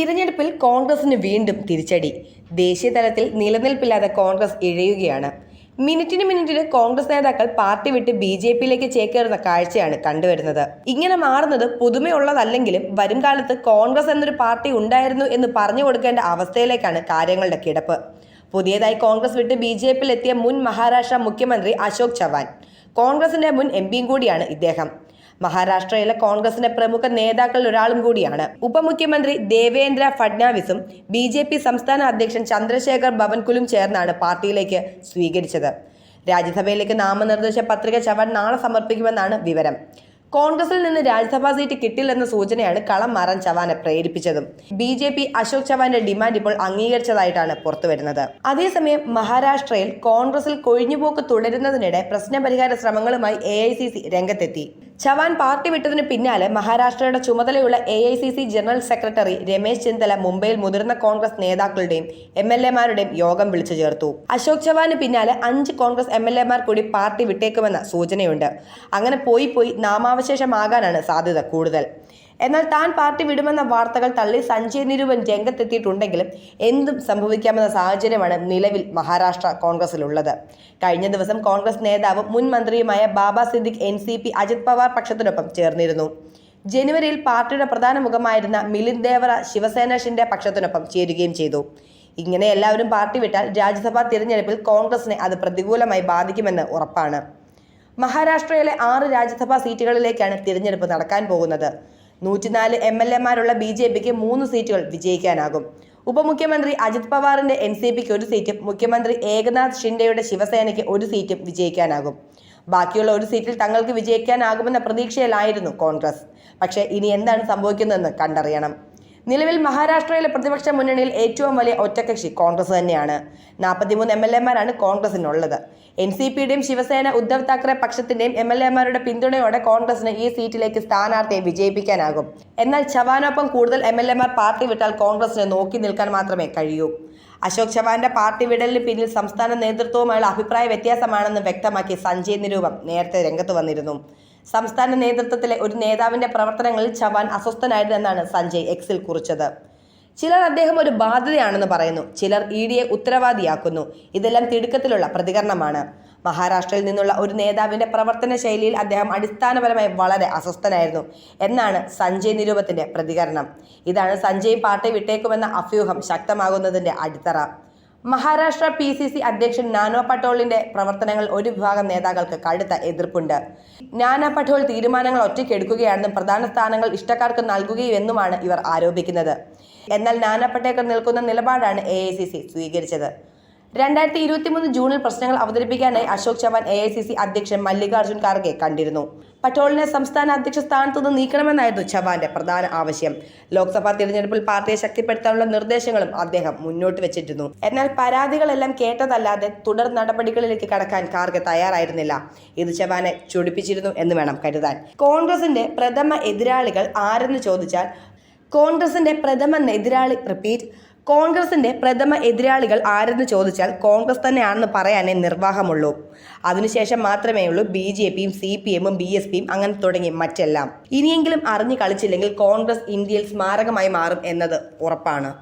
തിരഞ്ഞെടുപ്പിൽ കോൺഗ്രസിന് വീണ്ടും തിരിച്ചടി. ദേശീയ തലത്തിൽ നിലനിൽപ്പില്ലാതെ കോൺഗ്രസ് ഇഴയുകയാണ്. മിനിറ്റിന് മിനിറ്റിന് കോൺഗ്രസ് നേതാക്കൾ പാർട്ടി വിട്ട് ബി ജെ പിയിലേക്ക് ചേക്കേറുന്ന കാഴ്ചയാണ് കണ്ടുവരുന്നത്. ഇങ്ങനെ മാറുന്നത് പുതുമയുള്ളതല്ലെങ്കിലും വരും കാലത്ത് കോൺഗ്രസ് എന്നൊരു പാർട്ടി ഉണ്ടായിരുന്നു എന്ന് പറഞ്ഞു കൊടുക്കേണ്ട അവസ്ഥയിലേക്കാണ് കാര്യങ്ങളുടെ കിടപ്പ്. പുതിയതായി കോൺഗ്രസ് വിട്ട് ബി ജെ പിയിൽ എത്തിയ മുൻ മഹാരാഷ്ട്ര മുഖ്യമന്ത്രി അശോക് ചവാൻ. കോൺഗ്രസിന്റെ മുൻ എം പിയും കൂടിയാണ് ഇദ്ദേഹം. മഹാരാഷ്ട്രയിലെ കോൺഗ്രസിന്റെ പ്രമുഖ നേതാക്കളിൽ ഒരാളും കൂടിയാണ്. ഉപമുഖ്യമന്ത്രി ദേവേന്ദ്ര ഫഡ്നാവിസും ബി ജെ പി സംസ്ഥാന അധ്യക്ഷൻ ചന്ദ്രശേഖർ ഭവൻകുലും ചേർന്നാണ് പാർട്ടിയിലേക്ക് സ്വീകരിച്ചത്. രാജ്യസഭയിലേക്ക് നാമനിർദ്ദേശ പത്രിക ചവൻ നാളെ സമർപ്പിക്കുമെന്നാണ് വിവരം. കോൺഗ്രസിൽ നിന്ന് രാജ്യസഭാ സീറ്റ് കിട്ടില്ലെന്ന സൂചനയാണ് കളം മാറാൻ ചവാനെ പ്രേരിപ്പിച്ചതും. ബി ജെ പി അശോക് ചവാന്റെ ഡിമാൻഡ് ഇപ്പോൾ അംഗീകരിച്ചതായിട്ടാണ് പുറത്തുവരുന്നത്. അതേസമയം മഹാരാഷ്ട്രയിൽ കോൺഗ്രസിൽ കൊഴിഞ്ഞുപോക്ക് തുടരുന്നതിനിടെ പ്രശ്നപരിഹാര ശ്രമങ്ങളുമായി എ രംഗത്തെത്തി. ചവാൻ പാർട്ടി വിട്ടതിന് പിന്നാലെ മഹാരാഷ്ട്രയുടെ ചുമതലയുള്ള A I C C general secretary Ramesh Chennithala മുംബൈയിൽ മുതിർന്ന കോൺഗ്രസ് നേതാക്കളുടെയും എം എൽ എമാരുടെയും യോഗം വിളിച്ചു ചേർത്തു. അശോക് ചവാന് പിന്നാലെ അഞ്ച് കോൺഗ്രസ് എം എൽ എമാർ കൂടി പാർട്ടി വിട്ടേക്കുമെന്ന സൂചനയുണ്ട്. അങ്ങനെ പോയി പോയി നാമാവശേഷമാകാനാണ് സാധ്യത കൂടുതൽ. എന്നാൽ താൻ പാർട്ടി വിടുമെന്ന വാർത്തകൾ തള്ളി സഞ്ജയ് നിരൂപൻ രംഗത്തെത്തിയിട്ടുണ്ടെങ്കിലും എന്തും സംഭവിക്കാമെന്ന സാഹചര്യമാണ് നിലവിൽ മഹാരാഷ്ട്ര കോൺഗ്രസിലുള്ളത്. കഴിഞ്ഞ ദിവസം കോൺഗ്രസ് നേതാവും മുൻ മന്ത്രിയുമായ Baba Siddique N C P Ajit Pawar പക്ഷത്തിനൊപ്പം ചേർന്നിരുന്നു. ജനുവരിയിൽ പാർട്ടിയുടെ പ്രധാന മുഖമായിരുന്ന മിലിന്ദ് ദേവറ ശിവസേന ഷിൻഡെ പക്ഷത്തിനൊപ്പം ചേരുകയും ചെയ്തു. ഇങ്ങനെ എല്ലാവരും പാർട്ടി വിട്ടാൽ രാജ്യസഭാ തിരഞ്ഞെടുപ്പിൽ കോൺഗ്രസിനെ അത് പ്രതികൂലമായി ബാധിക്കുമെന്ന് ഉറപ്പാണ്. മഹാരാഷ്ട്രയിലെ ആറ് രാജ്യസഭാ സീറ്റുകളിലേക്കാണ് തിരഞ്ഞെടുപ്പ് നടക്കാൻ പോകുന്നത്. നൂറ്റിനാല് എം എൽ എമാരുള്ള ബി ജെ പിക്ക് മൂന്ന് സീറ്റുകൾ വിജയിക്കാനാകും. ഉപമുഖ്യമന്ത്രി അജിത് പവാറിന്റെ എൻ സി പിക്ക് ഒരു സീറ്റും മുഖ്യമന്ത്രി ഏകനാഥ് ഷിൻഡെയുടെ ശിവസേനയ്ക്ക് ഒരു സീറ്റും വിജയിക്കാനാകും. ബാക്കിയുള്ള ഒരു സീറ്റിൽ തങ്ങൾക്ക് വിജയിക്കാനാകുമെന്ന പ്രതീക്ഷയിലായിരുന്നു കോൺഗ്രസ്. പക്ഷേ ഇനി എന്താണ് സംഭവിക്കുന്നതെന്ന് കണ്ടറിയണം. നിലവിൽ മഹാരാഷ്ട്രയിലെ പ്രതിപക്ഷ മുന്നണിയിൽ ഏറ്റവും വലിയ ഒറ്റകക്ഷി കോൺഗ്രസ് തന്നെയാണ്. നാൽപ്പത്തിമൂന്ന് എം എൽ എമാരാണ് കോൺഗ്രസിനുള്ളത്. എൻ സി പിയുടെയും ശിവസേന ഉദ്ധവ് താക്കറെ പക്ഷത്തിന്റെയും എം എൽ എമാരുടെ പിന്തുണയോടെ കോൺഗ്രസിന് ഈ സീറ്റിലേക്ക് സ്ഥാനാർത്ഥിയെ വിജയിപ്പിക്കാനാകും. എന്നാൽ ചവാനൊപ്പം കൂടുതൽ എം എൽ എമാർ പാർട്ടി വിട്ടാൽ കോൺഗ്രസിന് നോക്കി നിൽക്കാൻ മാത്രമേ കഴിയൂ. അശോക് ചവാന്റെ പാർട്ടി വിടലിന് പിന്നിൽ സംസ്ഥാന നേതൃത്വവുമായുള്ള അഭിപ്രായ വ്യത്യാസമാണെന്ന് വ്യക്തമാക്കി സഞ്ജയ് നിരൂപം നേരത്തെ രംഗത്ത് വന്നിരുന്നു. സംസ്ഥാന നേതൃത്വത്തിലെ ഒരു നേതാവിന്റെ പ്രവർത്തനങ്ങളിൽ ചവാൻ അസ്വസ്ഥനായിരുന്നു എന്നാണ് സഞ്ജയ് എക്സിൽ കുറിച്ചത്. ചിലർ അദ്ദേഹം ഒരു ബാധ്യതയാണെന്ന് പറയുന്നു. ചിലർ ഇ ഡിയെ ഉത്തരവാദിയാക്കുന്നു. ഇതെല്ലാം തിടുക്കത്തിലുള്ള പ്രതികരണമാണ്. മഹാരാഷ്ട്രയിൽ നിന്നുള്ള ഒരു നേതാവിന്റെ പ്രവർത്തന ശൈലിയിൽ അദ്ദേഹം അടിസ്ഥാനപരമായി വളരെ അസ്വസ്ഥനായിരുന്നു എന്നാണ് സഞ്ജയ് നിരൂപത്തിന്റെ പ്രതികരണം. ഇതാണ് സഞ്ജയ് പാർട്ടി വിട്ടേക്കുമെന്ന അഭ്യൂഹം ശക്തമാകുന്നതിന്റെ അടിത്തറ. മഹാരാഷ്ട്ര പി സി സി അധ്യക്ഷൻ നാനോ പട്ടോളിന്റെ പ്രവർത്തനങ്ങൾ ഒരു വിഭാഗം നേതാക്കൾക്ക് കടുത്ത എതിർപ്പുണ്ട്. നാനോ പട്ടോൾ തീരുമാനങ്ങൾ ഒറ്റയ്ക്കെടുക്കുകയാണെന്നും പ്രധാന സ്ഥാനങ്ങൾ ഇഷ്ടക്കാർക്ക് നൽകുകയുമെന്നുമാണ് ഇവർ ആരോപിക്കുന്നത്. എന്നാൽ നാനോ പട്ടേക്കർ നിൽക്കുന്ന നിലപാടാണ് എ സ്വീകരിച്ചത്. രണ്ടായിരത്തി ഇരുപത്തിമൂന്ന് ജൂണിൽ പ്രശ്നങ്ങൾ അവതരിപ്പിക്കാനായി Ashok Chavan A I C C അധ്യക്ഷൻ മല്ലികാർജുൻ ഖാർഗെ കണ്ടിരുന്നു. പട്ടോളിനെ സംസ്ഥാന അധ്യക്ഷ സ്ഥാനത്തു നിന്ന് നീക്കണമെന്നായിരുന്നു ചവാന്റെ പ്രധാന ആവശ്യം. ലോക്സഭാ തിരഞ്ഞെടുപ്പിൽ പാർട്ടിയെ ശക്തിപ്പെടുത്താനുള്ള നിർദ്ദേശങ്ങളും അദ്ദേഹം മുന്നോട്ട് വെച്ചിരുന്നു. എന്നാൽ പരാതികളെല്ലാം കേട്ടതല്ലാതെ തുടർ നടപടികളിലേക്ക് കടക്കാൻ കാർഗെ തയ്യാറായിരുന്നില്ല. ഇത് ചവാനെ ചൊടിപ്പിച്ചിരുന്നു എന്ന് വേണം കരുതാൻ. കോൺഗ്രസിന്റെ പ്രഥമ എതിരാളികൾ ആരെന്ന് ചോദിച്ചാൽ കോൺഗ്രസിന്റെ പ്രഥമ എതിരാളി റിപ്പീറ്റ് കോൺഗ്രസിന്റെ പ്രഥമ എതിരാളികൾ ആരെന്ന് ചോദിച്ചാൽ കോൺഗ്രസ് തന്നെയാണെന്ന് പറയാനേ നിർവാഹമുള്ളൂ. അതിനുശേഷം മാത്രമേ ഉള്ളൂ ബി ജെ പിയും സി പി എമ്മും ബി എസ് പിയും അങ്ങനെ തുടങ്ങി മറ്റെല്ലാം. ഇനിയെങ്കിലും അറിഞ്ഞു കളിച്ചില്ലെങ്കിൽ കോൺഗ്രസ് ഇന്ത്യയിൽ സ്മാരകമായി മാറും എന്നത് ഉറപ്പാണ്.